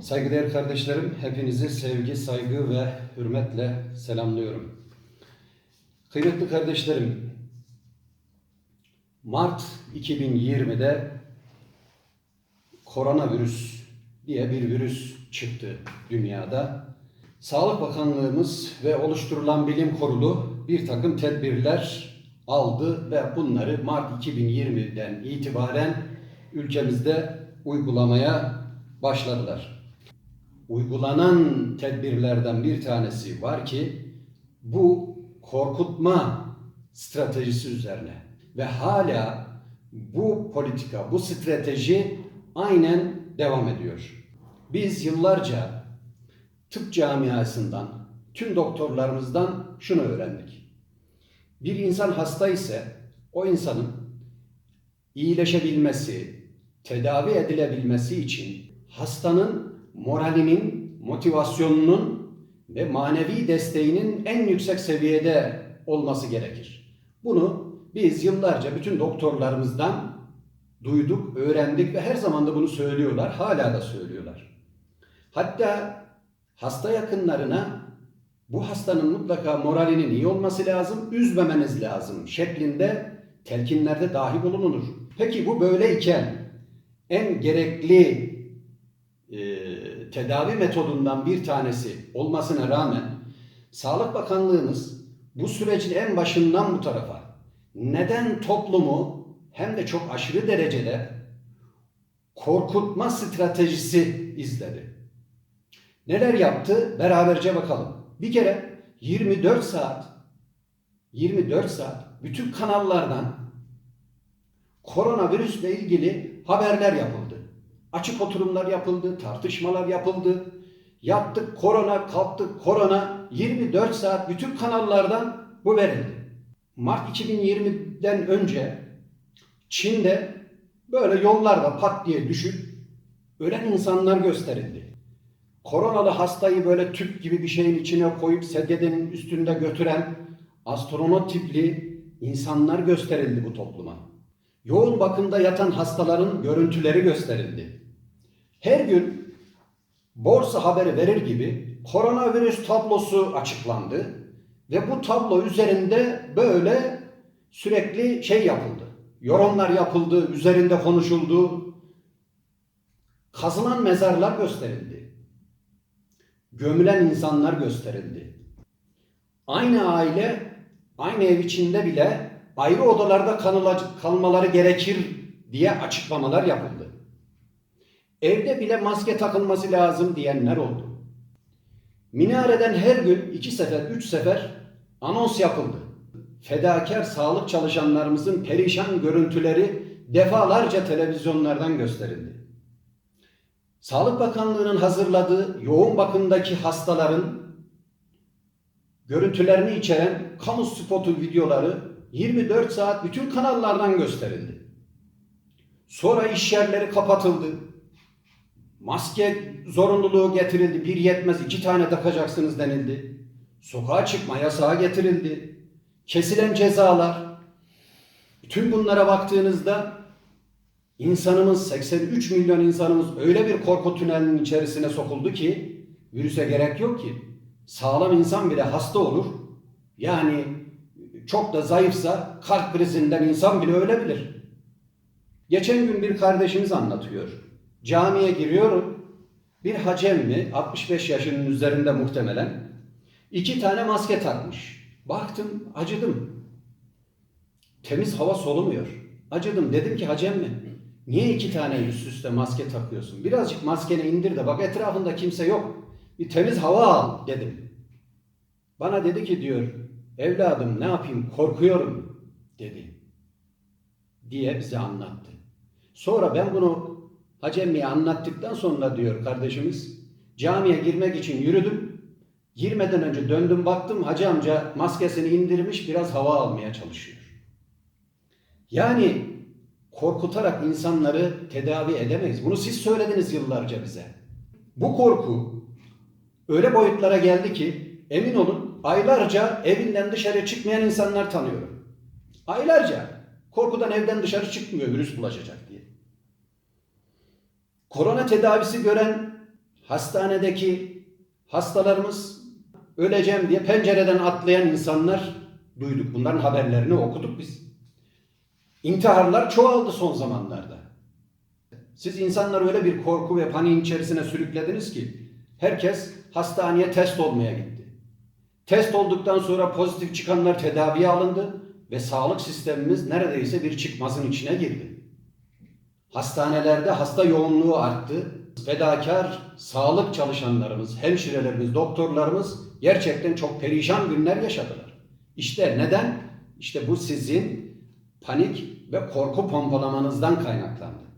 Saygıdeğer kardeşlerim, hepinizi sevgi, saygı ve hürmetle selamlıyorum. Kıymetli kardeşlerim, Mart 2020'de koronavirüs diye bir virüs çıktı dünyada. Sağlık Bakanlığımız ve oluşturulan bilim kurulu bir takım tedbirler aldı ve bunları Mart 2020'den itibaren ülkemizde uygulamaya başladılar. Uygulanan tedbirlerden bir tanesi var ki bu korkutma stratejisi üzerine ve hala bu politika, bu strateji aynen devam ediyor. Biz yıllarca tıp camiasından, tüm doktorlarımızdan şunu öğrendik. Bir insan hasta ise o insanın iyileşebilmesi, tedavi edilebilmesi için hastanın moralinin, motivasyonunun ve manevi desteğinin en yüksek seviyede olması gerekir. Bunu biz yıllarca bütün doktorlarımızdan duyduk, öğrendik ve her zaman da bunu söylüyorlar, hala da söylüyorlar. Hatta hasta yakınlarına bu hastanın mutlaka moralinin iyi olması lazım, üzmemeniz lazım şeklinde telkinlerde dahi bulunulur. Peki bu böyleyken en gerekli e, tedavi metodundan bir tanesi olmasına rağmen Sağlık Bakanlığımız bu sürecin en başından bu tarafa neden toplumu hem de çok aşırı derecede korkutma stratejisi izledi. Neler yaptı? Beraberce bakalım. Bir kere 24 saat 24 saat bütün kanallardan koronavirüsle ilgili haberler yapıldı. Açık oturumlar yapıldı, tartışmalar yapıldı. Yaptık korona, kalktık korona. 24 saat bütün kanallardan bu verildi. Mart 2020'den önce Çin'de böyle yollarda pat diye düşüp ölen insanlar gösterildi. Koronalı hastayı böyle tüp gibi bir şeyin içine koyup sedyenin üstünde götüren astronot tipli insanlar gösterildi bu topluma. Yoğun bakımda yatan hastaların görüntüleri gösterildi. Her gün borsa haberi verir gibi koronavirüs tablosu açıklandı ve bu tablo üzerinde böyle sürekli şey yapıldı. Yorumlar yapıldı, üzerinde konuşuldu. Kazılan mezarlar gösterildi. Gömülen insanlar gösterildi. Aynı aile, aynı ev içinde bile ayrı odalarda kalmaları gerekir diye açıklamalar yapıldı. Evde bile maske takılması lazım diyenler oldu. Minareden her gün iki sefer, üç sefer anons yapıldı. Fedakar sağlık çalışanlarımızın perişan görüntüleri defalarca televizyonlardan gösterildi. Sağlık Bakanlığı'nın hazırladığı yoğun bakımdaki hastaların görüntülerini içeren kamu spotu videoları 24 saat bütün kanallardan gösterildi. Sonra iş yerleri kapatıldı. Maske zorunluluğu getirildi. Bir yetmez iki tane takacaksınız denildi. Sokağa çıkma yasağı getirildi. Kesilen cezalar. Tüm bunlara baktığınızda insanımız 83 milyon insanımız öyle bir korku tünelinin içerisine sokuldu ki virüse gerek yok ki. Sağlam insan bile hasta olur. Yani çok da zayıfsa kalp krizinden insan bile ölebilir. Geçen gün bir kardeşimiz anlatıyor. Camiye giriyorum. Bir hacem mi 65 yaşının üzerinde muhtemelen iki tane maske takmış. Baktım acıdım. Temiz hava solumuyor. Acıdım dedim ki hacem mi? Niye iki tane üst üste maske takıyorsun? Birazcık maskeni indir de bak etrafında kimse yok. Bir temiz hava al dedim. Bana dedi ki diyor evladım ne yapayım korkuyorum dedi. Diye bize anlattı. Sonra ben bunu Hacemmi'ye anlattıktan sonra diyor kardeşimiz camiye girmek için yürüdüm. Girmeden önce döndüm baktım hacı amca maskesini indirmiş biraz hava almaya çalışıyor. Yani korkutarak insanları tedavi edemeyiz. Bunu siz söylediniz yıllarca bize. Bu korku öyle boyutlara geldi ki emin olun aylarca evinden dışarı çıkmayan insanlar tanıyorum. Aylarca korkudan evden dışarı çıkmıyor virüs bulaşacak. Korona tedavisi gören hastanedeki hastalarımız öleceğim diye pencereden atlayan insanlar duyduk. Bunların haberlerini okuduk biz. İntiharlar çoğaldı son zamanlarda. Siz insanları öyle bir korku ve paniğin içerisine sürüklediniz ki herkes hastaneye test olmaya gitti. Test olduktan sonra pozitif çıkanlar tedaviye alındı ve sağlık sistemimiz neredeyse bir çıkmazın içine girdi. Hastanelerde hasta yoğunluğu arttı. Fedakar sağlık çalışanlarımız, hemşirelerimiz, doktorlarımız gerçekten çok perişan günler yaşadılar. İşte neden? İşte bu sizin panik ve korku pompalamanızdan kaynaklandı.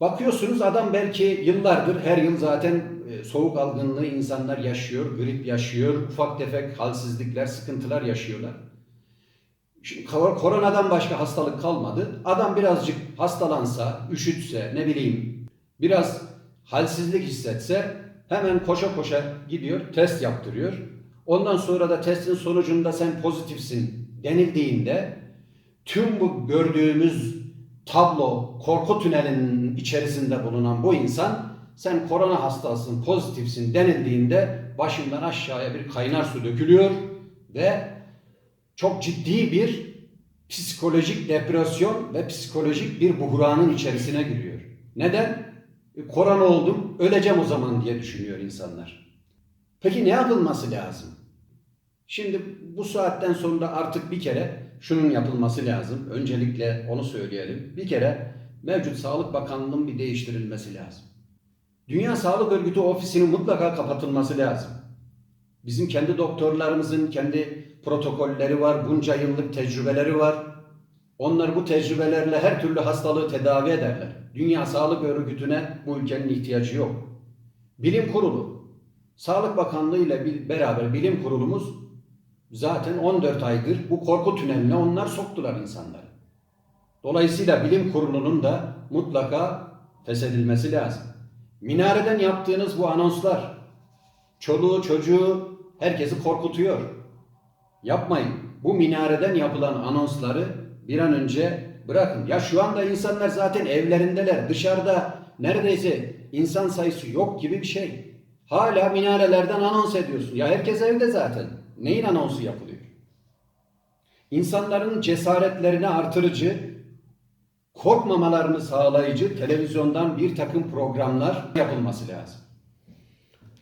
Bakıyorsunuz adam belki yıllardır her yıl zaten e, soğuk algınlığı insanlar yaşıyor, grip yaşıyor, ufak tefek halsizlikler, sıkıntılar yaşıyorlar. Şimdi kor- koronadan başka hastalık kalmadı. Adam birazcık hastalansa, üşütse, ne bileyim, biraz halsizlik hissetse hemen koşa koşa gidiyor, test yaptırıyor. Ondan sonra da testin sonucunda sen pozitifsin denildiğinde tüm bu gördüğümüz tablo, korku tünelinin içerisinde bulunan bu insan sen korona hastasın, pozitifsin denildiğinde başından aşağıya bir kaynar su dökülüyor ve çok ciddi bir psikolojik depresyon ve psikolojik bir buhranın içerisine giriyor. Neden? E, korona oldum, öleceğim o zaman diye düşünüyor insanlar. Peki ne yapılması lazım? Şimdi bu saatten sonra artık bir kere şunun yapılması lazım. Öncelikle onu söyleyelim. Bir kere mevcut Sağlık Bakanlığı'nın bir değiştirilmesi lazım. Dünya Sağlık Örgütü ofisinin mutlaka kapatılması lazım. Bizim kendi doktorlarımızın kendi protokolleri var, bunca yıllık tecrübeleri var. Onlar bu tecrübelerle her türlü hastalığı tedavi ederler. Dünya Sağlık Örgütü'ne bu ülkenin ihtiyacı yok. Bilim Kurulu, Sağlık Bakanlığı ile beraber bilim kurulumuz zaten 14 aydır bu korku tüneline onlar soktular insanları. Dolayısıyla bilim kurulunun da mutlaka feshedilmesi lazım. Minareden yaptığınız bu anonslar çoluğu çocuğu herkesi korkutuyor. Yapmayın. Bu minareden yapılan anonsları bir an önce bırakın. Ya şu anda insanlar zaten evlerindeler. Dışarıda neredeyse insan sayısı yok gibi bir şey. Hala minarelerden anons ediyorsun. Ya herkes evde zaten. Neyin anonsu yapılıyor? İnsanların cesaretlerini artırıcı, korkmamalarını sağlayıcı televizyondan bir takım programlar yapılması lazım.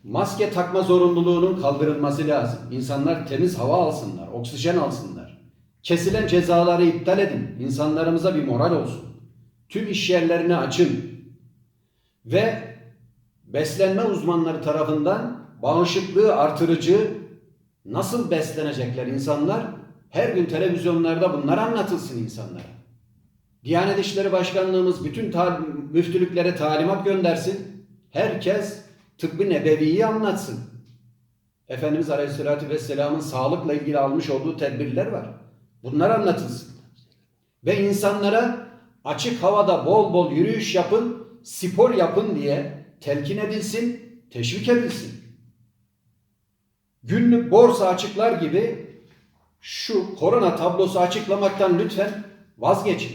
Maske takma zorunluluğunun kaldırılması lazım. İnsanlar temiz hava alsınlar, oksijen alsınlar. Kesilen cezaları iptal edin. İnsanlarımıza bir moral olsun. Tüm iş yerlerini açın. Ve beslenme uzmanları tarafından bağışıklığı artırıcı nasıl beslenecekler insanlar? Her gün televizyonlarda bunlar anlatılsın insanlara. Diyanet İşleri Başkanlığımız bütün ta- müftülüklere talimat göndersin. Herkes tıbbı nebeviyi anlatsın. Efendimiz Aleyhisselatü Vesselam'ın sağlıkla ilgili almış olduğu tedbirler var. Bunlar anlatılsın. Ve insanlara açık havada bol bol yürüyüş yapın, spor yapın diye telkin edilsin, teşvik edilsin. Günlük borsa açıklar gibi şu korona tablosu açıklamaktan lütfen vazgeçin.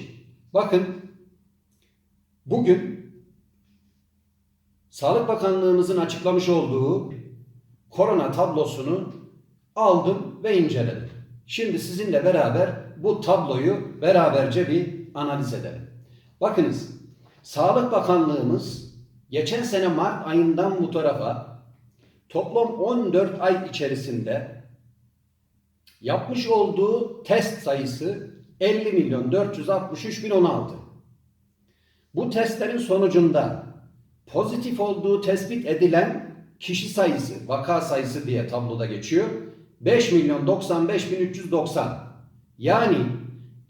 Bakın bugün Sağlık Bakanlığımızın açıklamış olduğu korona tablosunu aldım ve inceledim. Şimdi sizinle beraber bu tabloyu beraberce bir analiz edelim. Bakınız Sağlık Bakanlığımız geçen sene Mart ayından bu tarafa toplam 14 ay içerisinde yapmış olduğu test sayısı 50 milyon 463 bin 16. Bu testlerin sonucunda pozitif olduğu tespit edilen kişi sayısı, vaka sayısı diye tabloda geçiyor. 5 milyon 95 bin 390. Yani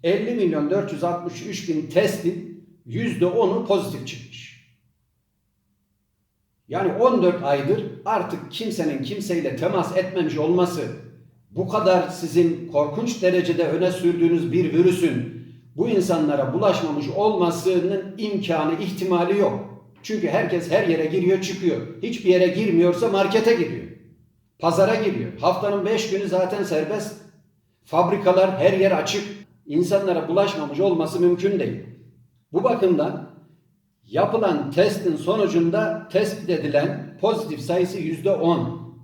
50 milyon 463 bin testin %10'u pozitif çıkmış. Yani 14 aydır artık kimsenin kimseyle temas etmemiş olması bu kadar sizin korkunç derecede öne sürdüğünüz bir virüsün bu insanlara bulaşmamış olmasının imkanı, ihtimali yok. Çünkü herkes her yere giriyor çıkıyor. Hiçbir yere girmiyorsa markete giriyor. Pazara giriyor. Haftanın beş günü zaten serbest. Fabrikalar her yer açık. İnsanlara bulaşmamış olması mümkün değil. Bu bakımdan Yapılan testin sonucunda tespit edilen pozitif sayısı yüzde 10.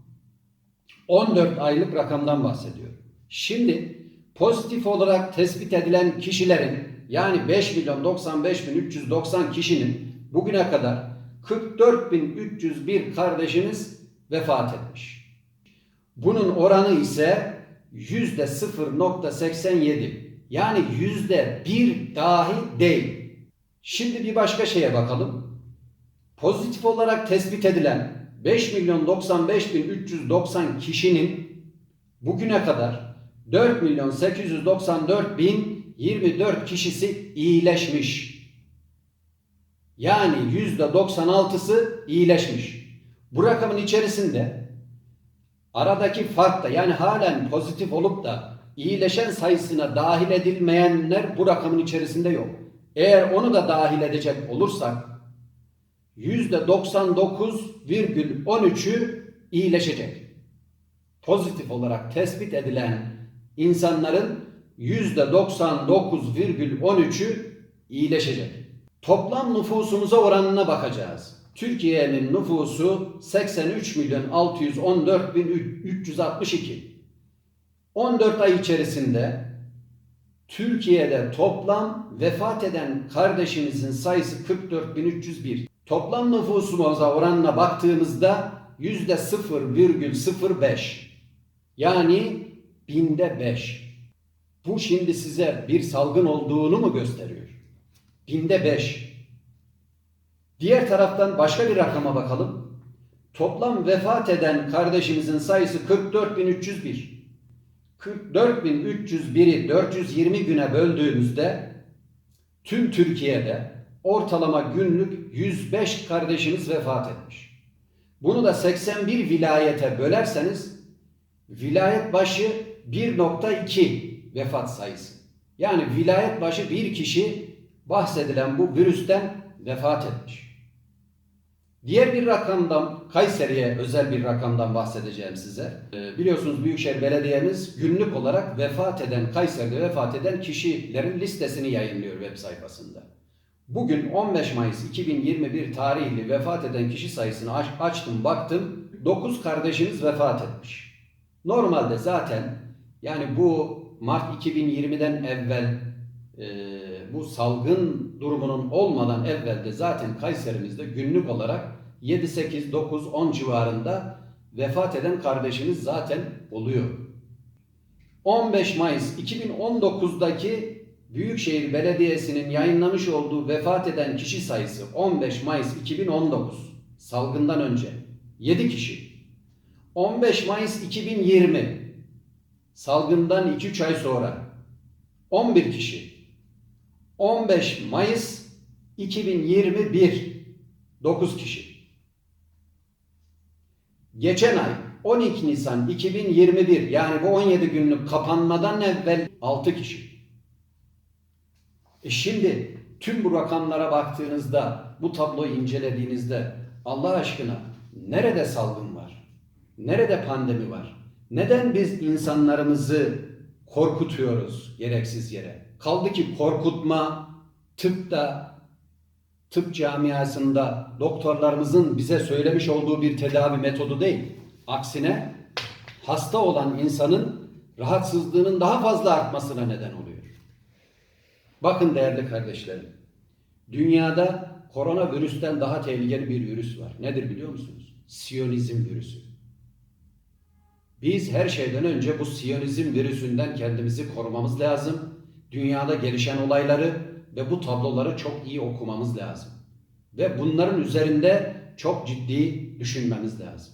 14 aylık rakamdan bahsediyor. Şimdi pozitif olarak tespit edilen kişilerin yani 5 milyon 95 bin 390 kişinin bugüne kadar 44 bin 301 kardeşimiz vefat etmiş. Bunun oranı ise yüzde 0.87 yani yüzde bir dahi değil. Şimdi bir başka şeye bakalım. Pozitif olarak tespit edilen 5 milyon 95 bin 390 kişinin bugüne kadar 4 milyon 894 bin 24 kişisi iyileşmiş. Yani yüzde 96'sı iyileşmiş. Bu rakamın içerisinde aradaki fark da yani halen pozitif olup da iyileşen sayısına dahil edilmeyenler bu rakamın içerisinde yok. Eğer onu da dahil edecek olursak %99,13'ü iyileşecek. Pozitif olarak tespit edilen insanların %99,13'ü iyileşecek. Toplam nüfusumuza oranına bakacağız. Türkiye'nin nüfusu 83 milyon 614 bin 362. 14 ay içerisinde Türkiye'de toplam vefat eden kardeşimizin sayısı 44.301. Toplam nüfusumuza oranına baktığımızda yüzde 0,05. Yani binde 5. Bu şimdi size bir salgın olduğunu mu gösteriyor? Binde 5. Diğer taraftan başka bir rakama bakalım. Toplam vefat eden kardeşimizin sayısı 44.301. 44.301'i 420 güne böldüğümüzde tüm Türkiye'de ortalama günlük 105 kardeşimiz vefat etmiş. Bunu da 81 vilayete bölerseniz vilayet başı 1.2 vefat sayısı. Yani vilayet başı bir kişi bahsedilen bu virüsten vefat etmiş. Diğer bir rakamdan, Kayseri'ye özel bir rakamdan bahsedeceğim size. Ee, biliyorsunuz Büyükşehir Belediye'miz günlük olarak vefat eden, Kayseri'de vefat eden kişilerin listesini yayınlıyor web sayfasında. Bugün 15 Mayıs 2021 tarihli vefat eden kişi sayısını aç- açtım baktım 9 kardeşimiz vefat etmiş. Normalde zaten yani bu Mart 2020'den evvel e, bu salgın durumunun olmadan evvel de zaten Kayserimizde günlük olarak 7, 8, 9, 10 civarında vefat eden kardeşimiz zaten oluyor. 15 Mayıs 2019'daki Büyükşehir Belediyesi'nin yayınlamış olduğu vefat eden kişi sayısı 15 Mayıs 2019 salgından önce 7 kişi. 15 Mayıs 2020 salgından 2-3 ay sonra 11 kişi. 15 Mayıs 2021 9 kişi. Geçen ay 12 Nisan 2021 yani bu 17 günlük kapanmadan evvel 6 kişi. E şimdi tüm bu rakamlara baktığınızda, bu tabloyu incelediğinizde Allah aşkına nerede salgın var? Nerede pandemi var? Neden biz insanlarımızı korkutuyoruz gereksiz yere? Kaldı ki korkutma tıpta, tıp camiasında doktorlarımızın bize söylemiş olduğu bir tedavi metodu değil. Aksine hasta olan insanın rahatsızlığının daha fazla artmasına neden oluyor. Bakın değerli kardeşlerim. Dünyada koronavirüsten daha tehlikeli bir virüs var. Nedir biliyor musunuz? Siyonizm virüsü. Biz her şeyden önce bu Siyonizm virüsünden kendimizi korumamız lazım. Dünyada gelişen olayları ve bu tabloları çok iyi okumamız lazım. Ve bunların üzerinde çok ciddi düşünmemiz lazım.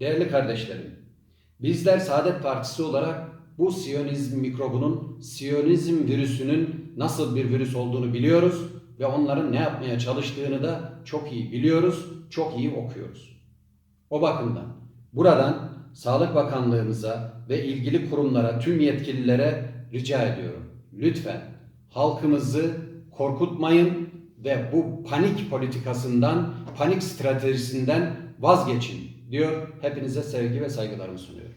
Değerli kardeşlerim, bizler Saadet Partisi olarak bu Siyonizm mikrobunun, Siyonizm virüsünün nasıl bir virüs olduğunu biliyoruz ve onların ne yapmaya çalıştığını da çok iyi biliyoruz, çok iyi okuyoruz. O bakımdan buradan Sağlık Bakanlığımıza ve ilgili kurumlara, tüm yetkililere rica ediyorum. Lütfen halkımızı korkutmayın ve bu panik politikasından, panik stratejisinden vazgeçin diyor. Hepinize sevgi ve saygılarımı sunuyorum.